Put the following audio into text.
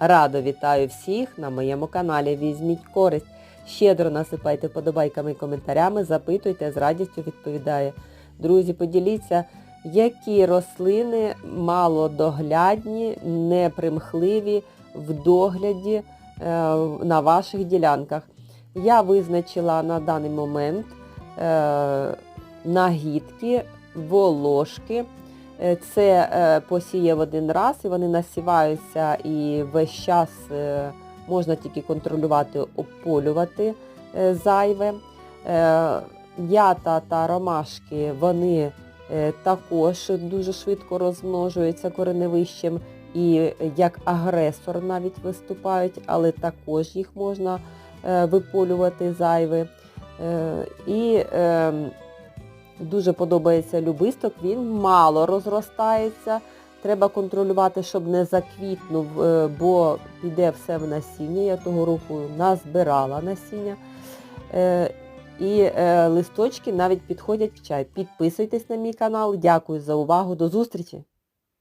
Радо вітаю всіх на моєму каналі. Візьміть користь. Щедро насипайте вподобайками і коментарями, запитуйте, з радістю відповідаю. Друзі, поділіться, які рослини малодоглядні, непримхливі в догляді е, на ваших ділянках. Я визначила на даний момент е, нагідки, волошки. Е, Це е, посіяв один раз і вони насіваються і весь час е, можна тільки контролювати, обполювати зайве. Ята та ромашки вони також дуже швидко розмножуються кореневищем і як агресор навіть виступають, але також їх можна виполювати зайве. І е, Дуже подобається любисток, він мало розростається. Треба контролювати, щоб не заквітнув, е, бо піде все в насіння. Я того року назбирала насіння. Е, І е, листочки навіть підходять в чай. Підписуйтесь на мій канал. Дякую за увагу. До зустрічі!